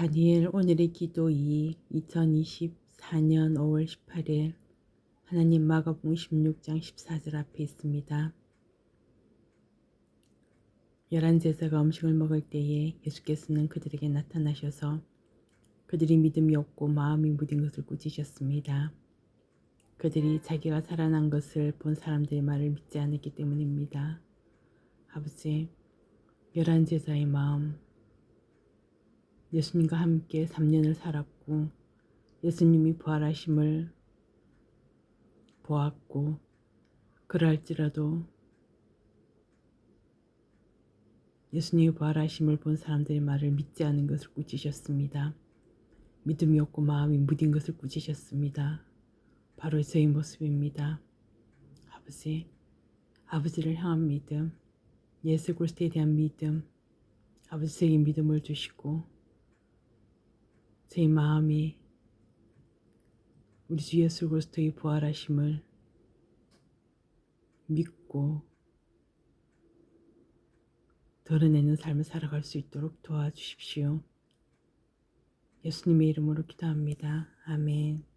다니엘 오늘의 기도 2 2024년 5월 18일 하나님 마가복음 16장 14절 앞에 있습니다. 열한 제사가 음식을 먹을 때에 예수께서는 그들에게 나타나셔서 그들이 믿음이 없고 마음이 무딘 것을 꾸짖으셨습니다. 그들이 자기가 살아난 것을 본 사람들의 말을 믿지 않았기 때문입니다. 아버지, 열한 제사의 마음, 예수님과 함께 3년을 살았고 예수님이 부활하심을 보았고 그럴지라도 예수님이 부활하심을 본 사람들의 말을 믿지 않은 것을 꾸짖으셨습니다. 믿음이 없고 마음이 무딘 것을 꾸짖으셨습니다. 바로 저의 모습입니다. 아버지, 아버지를 향한 믿음, 예수 그리스도에 대한 믿음, 아버지 저에게 믿음을 주시고 제 마음이 우리 주 예수 그리스도의 부활하심을 믿고 드러내는 삶을 살아갈 수 있도록 도와주십시오. 예수님의 이름으로 기도합니다. 아멘.